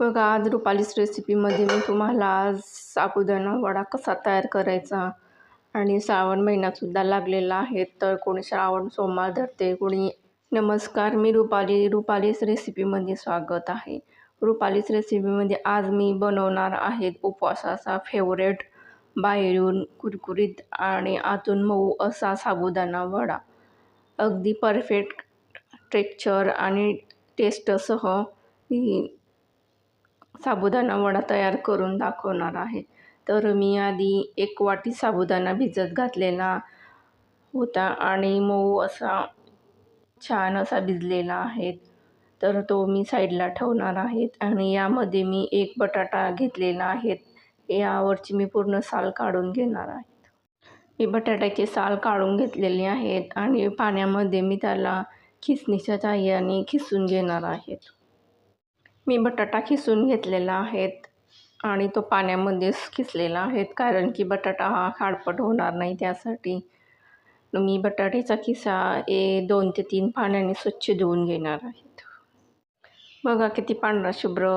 बघा आज रुपालीस रेसिपीमध्ये मी तुम्हाला आज साबुदाणा वडा कसा तयार करायचा आणि श्रावण महिनासुद्धा लागलेला आहे तर कोणी श्रावण सोमवार धरते कोणी नमस्कार. मी रुपाली रुपालीस रेसिपीमध्ये स्वागत आहे. रुपालीस रेसिपीमध्ये आज मी बनवणार आहे उपवासाचा फेवरेट बाहेरून कुरकुरीत आणि आतून मऊ असा साबुदाणा वडा. अगदी परफेक्ट टेक्चर आणि टेस्टसह साबुदाणा वडा तयार करून दाखवणार आहे. तर मी आधी एक वाटी साबुदाणा भिजत घातलेला होता आणि मऊ असा छान असा भिजलेला आहे. तर तो मी साईडला ठेवणार आहेत आणि यामध्ये मी एक बटाटा घेतलेला आहे. यावरची मी पूर्ण साल काढून घेणार आहे. मी बटाट्याचे साल काढून घेतलेले आहेत आणि पाण्यामध्ये मी त्याला खिसणीच्या साहाय्याने खिसून घेणार आहेत मी बटाटा खिसून घेतलेला आहेत आणि तो पाण्यामध्येच खिसलेला आहेत कारण की बटाटा हा खाडपट होणार नाही त्यासाठी. मी बटाट्याचा खिसा ए दोन ते तीन पाण्याने स्वच्छ धुवून घेणार आहेत. बघा किती पांढरा शुभ्र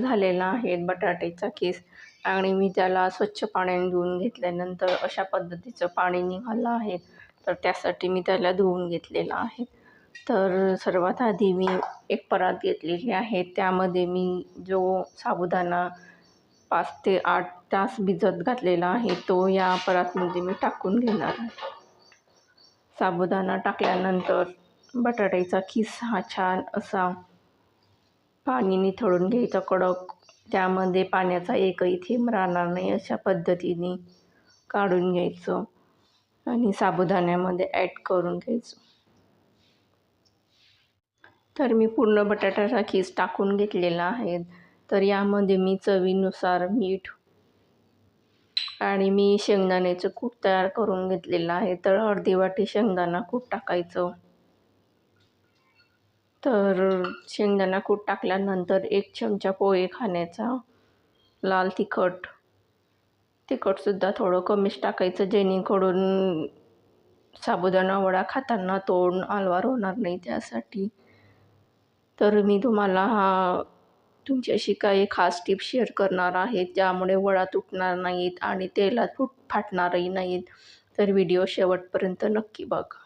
झालेला आहे बटाट्याचा खिस. आणि मी त्याला स्वच्छ पाण्याने धुवून घेतल्यानंतर अशा पद्धतीचं पाणी निघालं आहे. तर त्यासाठी मी त्याला धुवून घेतलेलं आहे. तर सर्वात आधी मी एक परात घेतलेली आहे. त्यामध्ये मी जो साबुदाणा पाच ते आठ तास भिजत घातलेला आहे तो या परातमध्ये मी टाकून घेणार आहे. साबुदाणा टाकल्यानंतर बटाट्याचा खिस हा छान असा पाणी निथळून घ्यायचा कडक. त्यामध्ये पाण्याचा एकही थेंब राहणार नाही अशा पद्धतीने काढून घ्यायचं आणि साबुदाण्यामध्ये ॲड करून घ्यायचं. तर मी पूर्ण बटाट्याचा खीस टाकून घेतलेला आहे. तर यामध्ये मी चवीनुसार मीठ आणि मी शेंगदाण्याचं कूट तयार करून घेतलेलं आहे. तर अर्धी वाटी शेंगदाणा कूट टाकायचं. तर शेंगदाणा कूट टाकल्यानंतर एक चमचा पोहे खाण्याचा लाल तिखट तिखटसुद्धा थोडं कमीच टाकायचं जेणेकरून साबुदाणा वडा खाताना तोंड आलवार होणार नाही त्यासाठी. तर मी तुम्हाला हा तुमच्याशी काही खास टिप्स शेअर करणार आहे ज्यामुळे वडा तुटणार नाहीत आणि तेलात फुट फाटणारही नाहीत. तर व्हिडिओ शेवटपर्यंत नक्की बघा.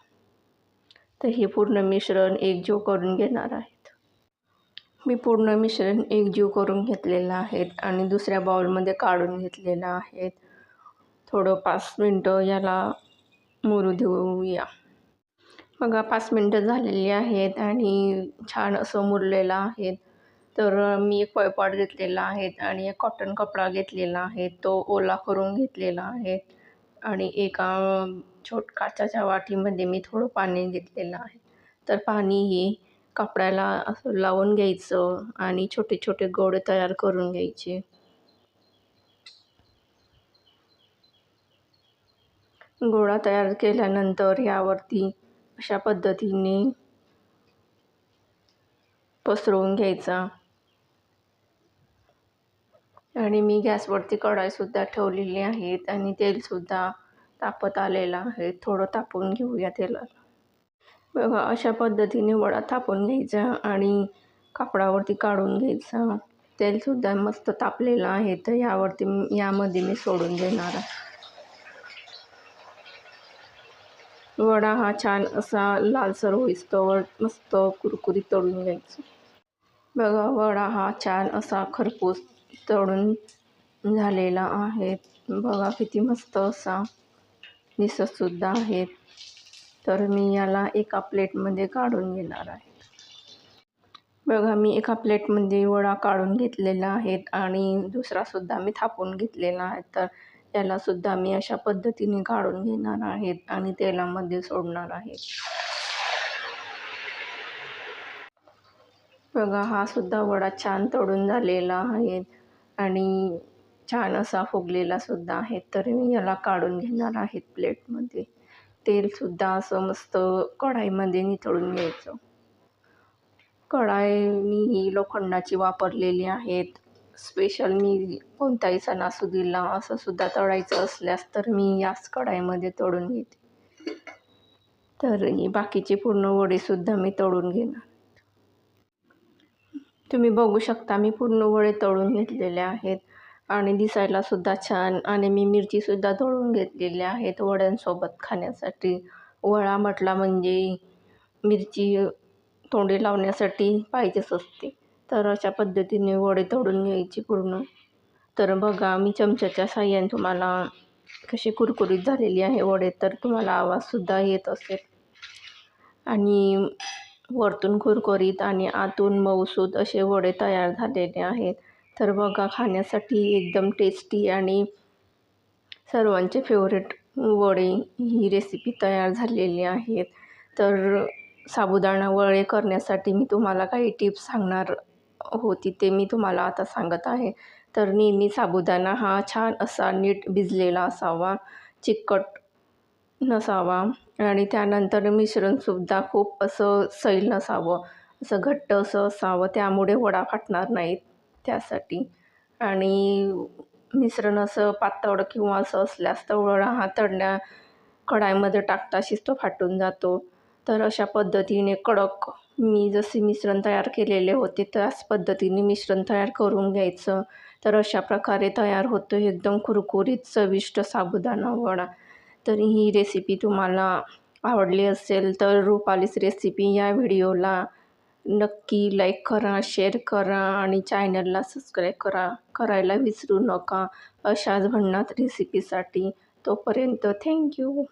तर हे पूर्ण मिश्रण एकजीव करून घेणार आहेत. मी पूर्ण मिश्रण एकजीव करून घेतलेलं आहे आणि दुसऱ्या बाउलमध्ये काढून घेतलेलं आहे थोडं पाच मिनटं याला मुरू देऊया. बघा पाच मिनटं झालेली आहेत आणि छान असं मुरलेलं आहे तर मी एक पळपाट घेतलेला आहे आणि एक कॉटन कपडा घेतलेला आहे. तो ओला करून घेतलेला आहे आणि एका छोट काचाच्या वाटीमध्ये मी थोडं पाणी घेतलेलं आहे. तर पाणी हे कपड्याला असं लावून घ्यायचं आणि छोटे छोटे गोडे तयार करून घ्यायचे. गोळा तयार केल्यानंतर यावरती अशा पद्धतीने पसरवून घ्यायचा. आणि मी गॅसवरती कढाईसुद्धा ठेवलेली आहेत आणि तेलसुद्धा तापत आलेलं आहे. थोडं तापवून घेऊया तेलाला. बघा अशा पद्धतीने वडा तापून घ्यायचा आणि कापडावरती काढून घ्यायचा. तेलसुद्धा मस्त तापलेलं आहे तर यावरती यामध्ये मी सोडून देणार आहे. वडा हा छान असा लालसर होईस्तोवर मस्त कुरकुरीत तळून घ्यायचं. बघा वडा हा छान असा खरपूस तळून झालेला आहे. बघा किती मस्त असा दिसतसुद्धा आहेत तर मी याला एका प्लेटमध्ये काढून घेणार आहे. बघा मी एका प्लेटमध्ये वडा काढून घेतलेला आहे आणि दुसरासुद्धा मी थापून घेतलेला आहे. तर त्यालासुद्धा मी अशा पद्धतीने काढून घेणार आहेत आणि तेलामध्ये सोडणार आहे बघा हा सुद्धा वडा छान तळून झालेला आहे आणि छान असा फुगलेला सुद्धा आहे. तर मी याला काढून घेणार आहेत प्लेटमध्ये. तेलसुद्धा असं मस्त कढाईमध्ये निथळून घ्यायचं. कढाई मी ही लोखंडाची वापरलेली आहेत. स्पेशल मी कोणताही सणासुदीला असं सुद्धा तळायचं असल्यास तर मी याच कढाईमध्ये तळून घेते. तर बाकीचे पूर्ण वडेसुद्धा मी तळून घेणार. तुम्ही बघू शकता मी पूर्ण वडे तळून घेतलेले आहेत. आणि दिसायलासुद्धा छान आणि मी मिरचीसुद्धा तळून घेतलेल्या आहेत वड्यांसोबत खाण्यासाठी. वडा म्हटला म्हणजे मिरची तोंडी लावण्यासाठी पाहिजेच असते. तर अशा पद्धतीने वडे तळून घ्यायची पूर्ण. तर बघा मी चमच्याच्या साह्याने तुम्हाला कशी कुरकुरीत झालेली आहे वडे तर तुम्हाला आवाजसुद्धा येत असेल. आणि वरतून कुरकुरीत आणि आतून मऊसूद असे वडे तयार झालेले आहेत. तर बघा खाण्यासाठी एकदम टेस्टी आणि सर्वांचे फेवरेट वडे ही रेसिपी तयार झालेली आहेत. तर साबुदाणा वडे करण्यासाठी मी तुम्हाला काही टिप्स सांगणार होती ते मी तुम्हाला आता सांगत आहे. तर नेहमी साबुदाणा हा छान असा नीट भिजलेला असावा चिकट नसावा आणि त्यानंतर मिश्रणसुद्धा खूप असं सैल नसावं असं घट्ट असं असावं. त्यामुळे वडा फाटणार नाहीत त्यासाठी. आणि मिश्रण असं पातळ किंवा असं असल्यास तर वडा हा तळण्या कढाईमध्ये टाकताशीच तो फाटून जातो. तर अशा पद्धतीने कडक मी जसे मिश्रण तयार केलेले होते त्याच पद्धतीने मिश्रण तयार करून घ्यायचं. तर अशा प्रकारे तयार होतो एकदम कुरकुरीत चविष्ट साबुदाणा वडा. तर ही रेसिपी तुम्हाला आवडली असेल तर रुपालीस रेसिपी या व्हिडिओला नक्की लाईक करा शेअर करा आणि चॅनलला सबस्क्राईब करा. करायला विसरू नका. अशाच भन्नाट रेसिपीसाठी तोपर्यंत थँक्यू